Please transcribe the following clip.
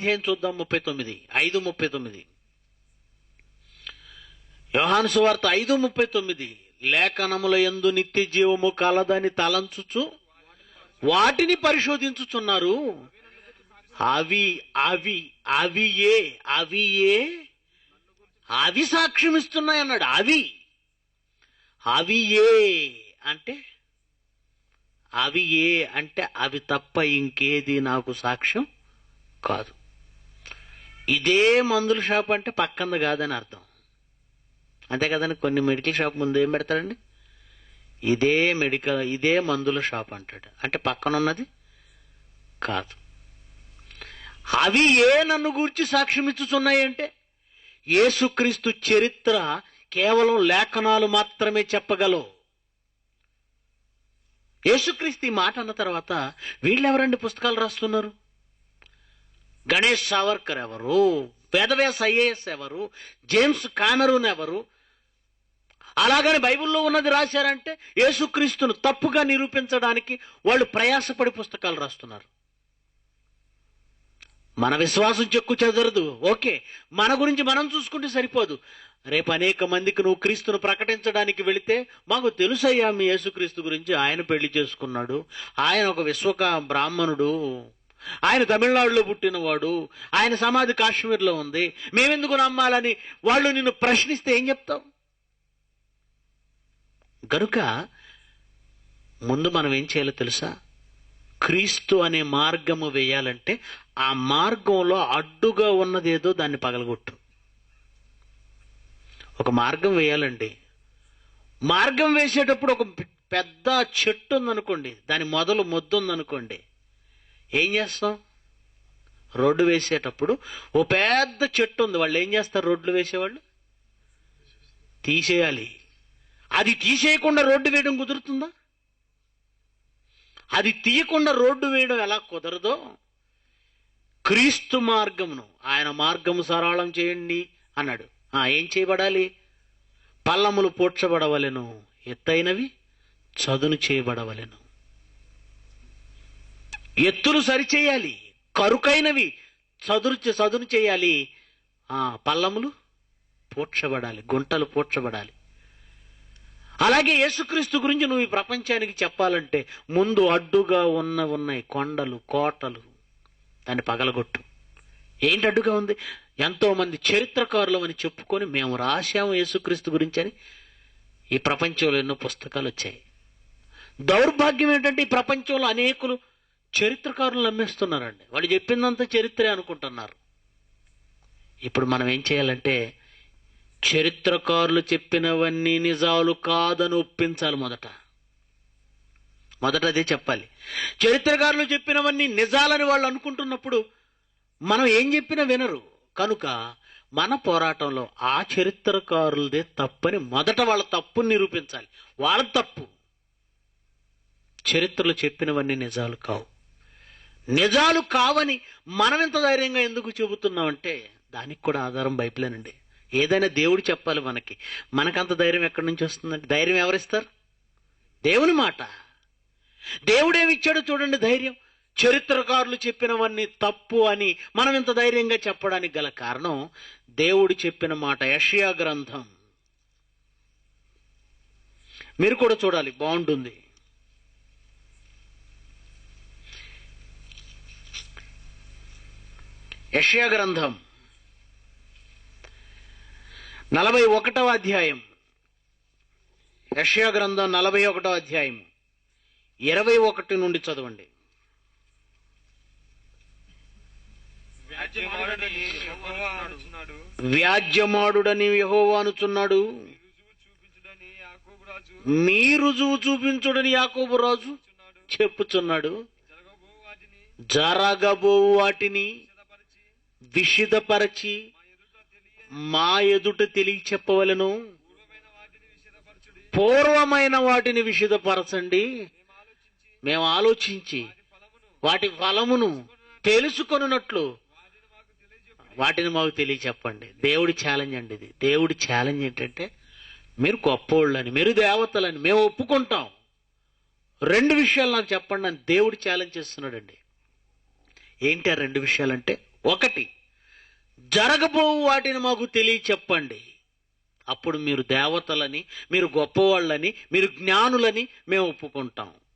అధ్యాయం చూద్దాం ముప్పై తొమ్మిది. ఐదు ముప్పై తొమ్మిది. యోహాను సువార్త ఐదు ముప్పై తొమ్మిది. లేఖనముల ఎందు నిత్య జీవము కలదని తలంచుచు వాటిని పరిశోధించుచున్నారు. అవి అవి అవి ఏ అవి ఏ అవి సాక్ష్యం ఇస్తున్నాయి అన్నాడు అవి అవి ఏ అంటే అవి ఏ అంటే అవి తప్ప ఇంకేది నాకు సాక్ష్యం కాదు. ఇదే మందుల షాప్ అంటే పక్కంది కాదని అర్థం. అంతే కదండి కొన్ని మెడికల్ షాప్ ముందు ఏం పెడతాడండి ఇదే మెడికల్ ఇదే మందుల షాప్ అంటాడు. అంటే పక్కన ఉన్నది కాదు. అవి ఏ నన్ను గూర్చి సాక్ష్యం ఇచ్చుచున్నాయి అంటే యేసుక్రీస్తు చరిత్ర కేవలం లేఖనాలు మాత్రమే చెప్పగలవు. యేసుక్రీస్తు ఈ మాట అన్న తర్వాత వీళ్ళెవరండి పుస్తకాలు రాస్తున్నారు? గణేష్ సావర్కర్ ఎవరు? వేదవ్యాస్ ఐఏఎస్ ఎవరు? జేమ్స్ కామెరూన్ ఎవరు? అలాగని బైబిల్లో ఉన్నది రాశారంటే యేసుక్రీస్తును తప్పుగా నిరూపించడానికి వాళ్ళు ప్రయాసపడి పుస్తకాలు రాస్తున్నారు. మన విశ్వాసం చెక్కు చెదరదు. ఓకే మన గురించి మనం చూసుకుంటే సరిపోదు. రేపు అనేక మందికి నువ్వు క్రీస్తును ప్రకటించడానికి వెళితే మాకు తెలుసయ్యా మీ యేసుక్రీస్తు గురించి. ఆయన పెళ్ళి చేసుకున్నాడు. ఆయన ఒక విశ్వక బ్రాహ్మణుడు. ఆయన తమిళనాడులో పుట్టినవాడు ఆయన సమాధి కాశ్మీర్లో ఉంది. మేమెందుకు నమ్మాలని వాళ్ళు నిన్ను ప్రశ్నిస్తే ఏం చెప్తావు గనుక ముందు మనం ఏం చేయాలో తెలుసా? క్రీస్తు అనే మార్గము వేయాలంటే ఆ మార్గంలో అడ్డుగా ఉన్నదేదో దాన్ని పగలగొట్టు. ఒక మార్గం వేయాలండి. మార్గం వేసేటప్పుడు ఒక పెద్ద చెట్టు ఉందనుకోండి దాని మొదలు మొద్దు ఉందనుకోండి ఏం చేస్తాం? రోడ్డు వేసేటప్పుడు ఓ పెద్ద చెట్టు ఉంది. వాళ్ళు ఏం చేస్తారు రోడ్లు వేసేవాళ్ళు? తీసేయాలి. అది తీసేయకుండా రోడ్డు వేయడం కుదురుతుందా? అది తీయకుండా రోడ్డు వేయడం ఎలా కుదరదో క్రీస్తు మార్గమును. ఆయన మార్గము సరళం చేయండి అన్నాడు. ఆ ఏం చేయబడాలి? పల్లములు పోడ్చబడవలెను. ఎత్తైనవి చదును చేయబడవలెను. ఎత్తులు సరిచేయాలి. కరుకైనవి చదురు చదును చేయాలి. ఆ పల్లములు పోడ్చబడాలి గుంటలు పోడ్చబడాలి అలాగే యేసుక్రీస్తు గురించి నువ్వు ఈ ప్రపంచానికి చెప్పాలంటే ముందు అడ్డుగా ఉన్న ఉన్నాయి కొండలు కోటలు దాన్ని పగలగొట్టు. ఏంటి అడ్డుగా ఉంది? ఎంతోమంది చరిత్రకారులు అని చెప్పుకొని మేము రాశాము యేసుక్రీస్తు గురించి అని ఈ ప్రపంచంలో ఎన్నో పుస్తకాలు వచ్చాయి. దౌర్భాగ్యం ఏంటంటే ఈ ప్రపంచంలో అనేకులు చరిత్రకారులు నమ్మేస్తున్నారండి. వాళ్ళు చెప్పిందంతా చరిత్రే అనుకుంటున్నారు. ఇప్పుడు మనం ఏం చేయాలంటే చరిత్రకారులు చెప్పినవన్నీ నిజాలు కాదని ఒప్పించాలి మొదట. మొదట అదే చెప్పాలి. చరిత్రకారులు చెప్పినవన్నీ నిజాలని వాళ్ళు అనుకుంటున్నప్పుడు మనం ఏం చెప్పినా వినరు. కనుక మన పోరాటంలో ఆ చరిత్రకారులదే తప్పని మొదట వాళ్ళ తప్పుని నిరూపించాలి. వాళ్ళ తప్పు. చరిత్రలు చెప్పినవన్నీ నిజాలు కావు. నిజాలు కావని మనం ఇంత ధైర్యంగా ఎందుకు చెబుతున్నామంటే దానికి కూడా ఆధారం బైబిలేనండి. ఏదైనా దేవుడు చెప్పాలి మనకి. మనకంత ధైర్యం ఎక్కడి నుంచి వస్తుందండి? ధైర్యం ఎవరిస్తారు? దేవుని మాట. దేవుడేమిచ్చాడో చూడండి ధైర్యం. చరిత్రకారులు చెప్పినవన్నీ తప్పు అని మనం ఇంత ధైర్యంగా చెప్పడానికి గల కారణం దేవుడు చెప్పిన మాట యషియా గ్రంథం. మీరు కూడా చూడాలి బాగుంటుంది. యషియా గ్రంథం. నలభై ఒకటవ అధ్యాయం. యషయా గ్రంథం నలభై ఒకటవ అధ్యాయం. ఇరవై ఒకటి నుండి చదవండి. వ్యాజ్యమాడుడని యెహోవా అనుచున్నాడు. రుజువు చూపించుడని యాకోబు రాజు మీ రుజువు చూపించుడని యాకోబు రాజు చున్నాడు చెప్పుచున్నాడు జరగబో వాటిని. విషిదపరచి మా ఎదుట తెలియ చెప్పవలను పూర్వమైన వాటిని విషిదపరచండి. మేము ఆలోచించి వాటి ఫలమును తెలుసుకొనున్నట్లు వాటిని మాకు వాటిని మాకు తెలియచెప్పండి. దేవుడి ఛాలెంజ్ అండి ఇది. దేవుడి ఛాలెంజ్ ఏంటంటే మీరు గొప్పోళ్ళని మీరు దేవతలని మేము ఒప్పుకుంటాం. రెండు విషయాలు నాకు చెప్పండి అని దేవుడు ఛాలెంజ్ చేస్తున్నాడండి. ఏంటి ఆ రెండు విషయాలంటే? ఒకటి జరగబోవు వాటిని మాకు తెలియచెప్పండి. అప్పుడు మీరు దేవతలని మీరు గొప్పవాళ్ళని మీరు జ్ఞానులని మేము ఒప్పుకుంటాం.